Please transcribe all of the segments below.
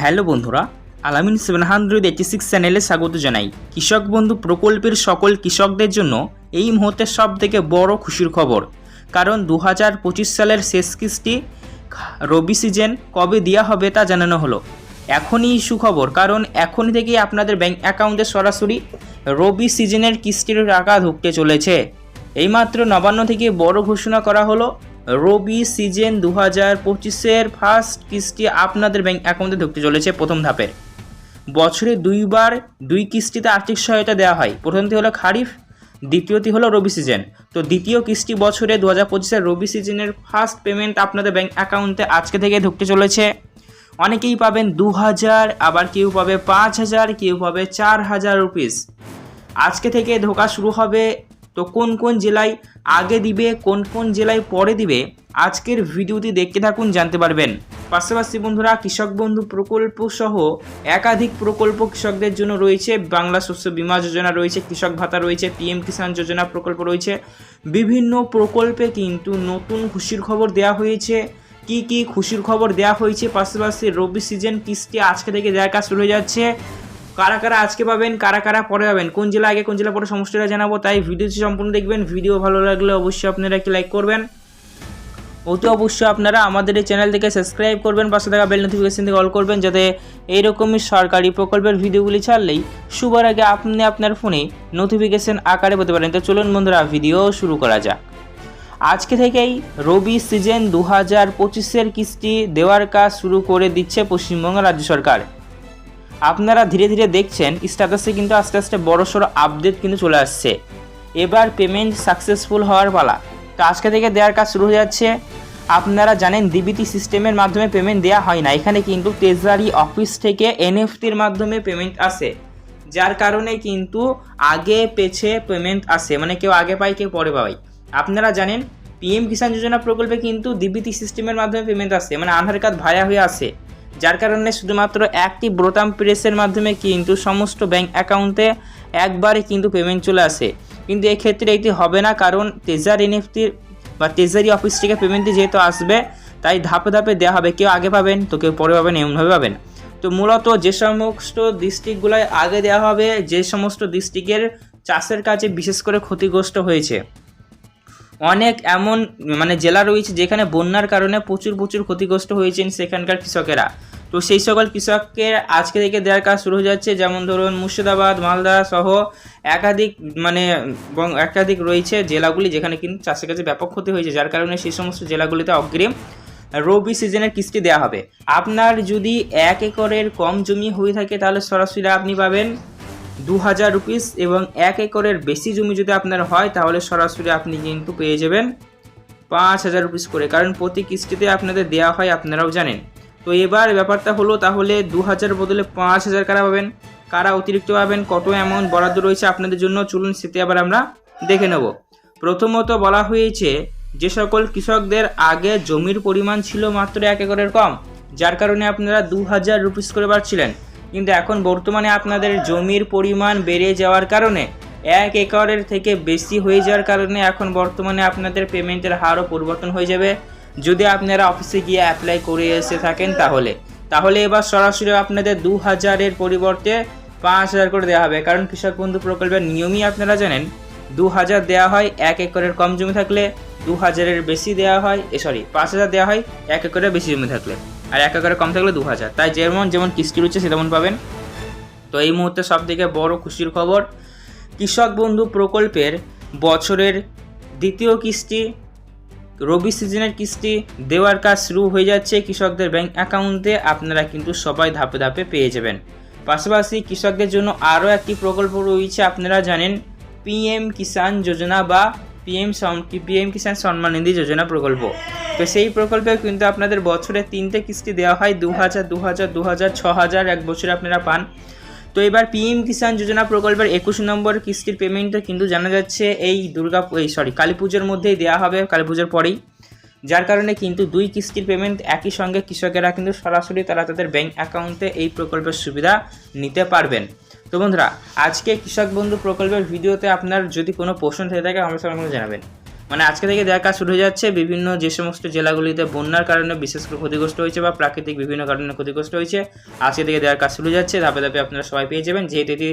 Hello বন্ধুরা, আলামিন seven hundred eighty six চ্যানেলে স্বাগত জানাই। কৃষক বন্ধু প্রকল্পের সকল কৃষকদের জন্য এই মুহূর্তে সব থেকে বড় খুশির খবর। কারণ দু হাজার পঁচিশ সালের শেষ কিস্তি রবি সিজন কবে দেওয়া হবে তা জানানো হলো। এখনই সুখবর, কারণ এখনই থেকেই আপনাদের ব্যাঙ্ক অ্যাকাউন্টে সরাসরি রবি সিজনের কিস্তির টাকা ঢুকতে চলেছে। এইমাত্র নবান্ন থেকে বড় ঘোষণা করা হলো রবি সিজন দু হাজার পঁচিশের ফার্স্ট কিস্তি আপনাদের ব্যাংক অ্যাকাউন্টে ঢুকতে চলেছে প্রথম ধাপের। বছরে দুইবার দুই কিস্তিতে আর্থিক সহায়তা দেওয়া হয়। প্রথমটি হলো খারিফ, দ্বিতীয়টি হলো রবি সিজন। তো দ্বিতীয় কিস্তি বছরে দু হাজার পঁচিশের রবি সিজনের ফার্স্ট পেমেন্ট আপনাদের ব্যাংক অ্যাকাউন্টে আজকে থেকে ঢুকতে চলেছে। অনেকেই পাবেন দু হাজার আবার কেউ পাবে পাঁচ হাজার কেউ পাবে চার হাজার রুপিস আজকে থেকে ধোকা শুরু হবে তো কোন কোন জেলায় আগে দিবে, কোন কোন জেলায় পরে দিবে, আজকের ভিডিওটি দেখতে থাকুন, জানতে পারবেন। পাশাপাশি বন্ধুরা, কৃষক বন্ধু প্রকল্প সহ একাধিক প্রকল্প কৃষকদের জন্য রয়েছে, বাংলা শস্য বীমা যোজনা রয়েছে, কৃষক ভাতা রয়েছে, পিএম কিষাণ যোজনা প্রকল্প রয়েছে। বিভিন্ন প্রকল্পে কিন্তু নতুন খুশির খবর দেওয়া হয়েছে। কি কি খুশির খবর দেওয়া হয়েছে? পাশাপাশি রবি সিজন কিস্তি আজকে থেকে দেওয়ার কাজ শুরু হয়ে যাচ্ছে। কারা কারা আজকে পাবেন, কারা কারা পরে পাবেন, কোন জেলা আগে, কোন জেলা পরে সমস্যাটা জানাব, তাই ভিডিওটি সম্পূর্ণ দেখবেন। ভিডিও ভালো লাগলে অবশ্যই আপনারা একটি লাইক করবেন। অতি অবশ্যই আপনারা আমাদের এই চ্যানেল থেকে সাবস্ক্রাইব করবেন, পাশে থাকা বেল নোটিফিকেশন থেকে অল করবেন, যাতে এইরকমই সরকারি প্রকল্পের ভিডিওগুলি ছাড়লেই সবার আগে আপনি আপনার ফোনে নোটিফিকেশন আকারে পেতে পারেন। তো চলুন বন্ধুরা ভিডিও শুরু করা যাক। আজকে থেকেই রবি সিজন দু হাজার পঁচিশের কিস্তি দেওয়ার কাজ শুরু করে দিচ্ছে পশ্চিমবঙ্গ রাজ্য সরকার। আপনারা ধীরে ধীরে দেখছেন স্ট্যাটাসে কিন্তু আস্তে আস্তে বড়সড় আপডেট কিন্তু চলে আসছে। এবার পেমেন্ট সাকসেসফুল হওয়ার পালা। তো আজকে থেকে দেওয়ার কাজ শুরু হয়ে যাচ্ছে। আপনারা জানেন ডিবিটি সিস্টেমের মাধ্যমে পেমেন্ট দেওয়া হয় না। এখানে কিন্তু ট্রেজারি অফিস থেকে এনএফটির মাধ্যমে পেমেন্ট আসে। যার কারণে কিন্তু আগে পেছে পেমেন্ট আসে। মানে কেউ আগে পায়, কেউ পরে পায়। আপনারা জানেন পিএম কিষাণ যোজনা প্রকল্পে কিন্তু ডিবিটি সিস্টেমের মাধ্যমে পেমেন্ট আসে। মানে আধার কার্ড ভায়া হয়ে আসে। যার কারণে শুধুমাত্র একটি বোতাম প্রেসের মাধ্যমে কিন্তু সমস্ত ব্যাংক অ্যাকাউন্টে একবারে কিন্তু পেমেন্ট চলে আসে। কিন্তু এক্ষেত্রে এটি হবে না, কারণ ট্রেজার এনএফটির বা ট্রেজারি অফিস থেকে পেমেন্টটি যেহেতু আসবে, তাই ধাপে ধাপে দেওয়া হবে। কেউ আগে পাবেন তো কেউ পরে পাবেন, এমনভাবে পাবেন। তো মূলত যে সমস্ত ডিস্ট্রিক্টগুলোয় আগে দেওয়া হবে, যে সমস্ত ডিস্ট্রিক্টের চাষের কাজে বিশেষ করে ক্ষতিগ্রস্ত হয়েছে। অনেক এমন মানে জেলা রয়েছে যেখানে বন্যার কারণে প্রচুর প্রচুর ক্ষতিগ্রস্ত হয়েছেন সেখানকার কৃষকেরা। তো সেই সকল কৃষককে আজকে থেকে দেওয়ার কাজ শুরু হয়ে যাচ্ছে। যেমন ধরুন মুর্শিদাবাদ, মালদা সহ একাধিক মানে একাধিক রয়েছে জেলাগুলি যেখানে কিন্তু চাষের কাছে ব্যাপক ক্ষতি হয়েছে, যার কারণে সেই সমস্ত জেলাগুলিতে অগ্রিম রবি সিজনের কিস্তি দেওয়া হবে। আপনার যদি এক একরের কম জমি হয়ে থাকে তাহলে সরাসরি আপনি পাবেন দু হাজার রুপিস এবং এক একরের বেশি জমি যদি আপনার হয় তাহলে সরাসরি আপনি কিন্তু পেয়ে যাবেন পাঁচ হাজার রুপিস করে। কারণ প্রতি কিস্তিতে আপনাদের দেওয়া হয়, আপনারাও জানেন। তো এবার ব্যাপারটা হলো তাহলে দু হাজার বদলে পাঁচ হাজার কারা পাবেন? কারা অতিরিক্ত পাবেন? কত অ্যামাউন্ট বরাদ্দ রয়েছে আপনাদের জন্য? চলুন সেটি আবার আমরা দেখে নেব। প্রথমত বলা হয়েছে, যে সকল কৃষকদের আগে জমির পরিমাণ ছিল মাত্র এক একরের কম, যার কারণে আপনারা দু হাজার রুপিস করে পাচ্ছিলেন কিন্তু এখন বর্তমানে আপনাদের জমির পরিমাণ বেড়ে যাওয়ার কারণে, এক একরের থেকে বেশি হয়ে যাওয়ার কারণে এখন বর্তমানে আপনাদের পেমেন্টের হারও পরিবর্তন হয়ে যাবে। যদি আপনারা অফিসে গিয়ে অ্যাপ্লাই করে এসে থাকেন তাহলে। তাহলে এবার সরাসরি আপনাদের দু হাজারের পরিবর্তে পাঁচ হাজার করে দেওয়া হবে। কারণ কৃষক বন্ধু প্রকল্পের নিয়মই আপনারা জানেন, দু হাজার দেওয়া হয় এক একরের কম জমি থাকলে, দু হাজারের বেশি দেওয়া হয়, এ সরি পাঁচ হাজার দেওয়া হয় এক একরের বেশি জমি থাকলে। আর এক একরের কম থাকলে দু হাজার। তাই যেমন যেমন কিস্তি রয়েছে সে তেমন পাবেন। তো এই মুহূর্তে সব থেকে বড় খুশির খবর, কৃষক বন্ধু প্রকল্পের বছরের দ্বিতীয় কিস্তি রবি সিজনের কিস্তি দেওয়ার কাজ শুরু হয়ে যাচ্ছে কৃষকদের ব্যাংক অ্যাকাউন্টে। আপনারা কিন্তু সবাই ধাপে ধাপে পেয়ে যাবেন। পাশাপাশি কৃষকদের জন্য আরও একটি প্রকল্প রয়েছে, আপনারা জানেন, পিএম কিষাণ যোজনা বা পিএম পিএম কিষাণ সম্মান নিধি যোজনা প্রকল্প। তো সেই প্রকল্পে কিন্তু আপনাদের বছরে তিনটে কিস্তি দেওয়া হয় দু হাজার দু হাজার দু হাজার ছ হাজার এক বছরে আপনারা পান। তো এবার পিএম কিষাণ যোজনা প্রকল্পের একুশ নম্বর কিস্তির পেমেন্টটা কিন্তু জানা যাচ্ছে এই দুর্গা এই সরি কালী পুজোর মধ্যেই দেওয়া হবে, কালী পুজোর পরেই। যার কারণে কিন্তু দুই কিস্তির পেমেন্ট একই সঙ্গে কৃষকেরা কিন্তু সরাসরি তারা তাদের ব্যাংক অ্যাকাউন্টে এই প্রকল্পের সুবিধা নিতে পারবেন। তো বন্ধুরা, আজকে কৃষক বন্ধু প্রকল্পের ভিডিওতে আপনার যদি কোনো প্রশ্ন থেকে থাকে আমার সঙ্গে জানাবেন। মানে আজকে থেকে দেওয়ার কাজ শুরু হয়ে যাচ্ছে। বিভিন্ন যে সমস্ত জেলাগুলিতে বন্যার কারণে বিশেষ করে ক্ষতিগ্রস্ত হয়েছে বা প্রাকৃতিক বিভিন্ন কারণে ক্ষতিগ্রস্ত হয়েছে, আজকে থেকে দেওয়ার কাজ শুরু যাচ্ছে। ধাপে ধাপে আপনারা সবাই পেয়ে যাবেন। যেহেতু এটি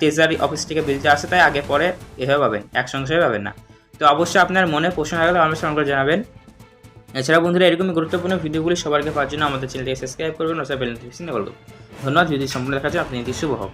ট্রেজারি অফিস থেকে বিলটা আসে তাই আগে পরে এভাবে পাবেন, একসঙ্গে পাবেন না। তো অবশ্যই আপনার মনে প্রশ্ন থাকলে আমাদের সঙ্গে জানাবেন। এছাড়া বন্ধুরা, এরকমই গুরুত্বপূর্ণ ভিডিওগুলি আগে পাওয়ার জন্য আমাদের চ্যানেলটি সাবস্ক্রাইব করবেন ও বেল করবেন ধন্যবাদ ভিডিও সম্পূর্ণ দেখার জন্য। আপনি শুভ হোক।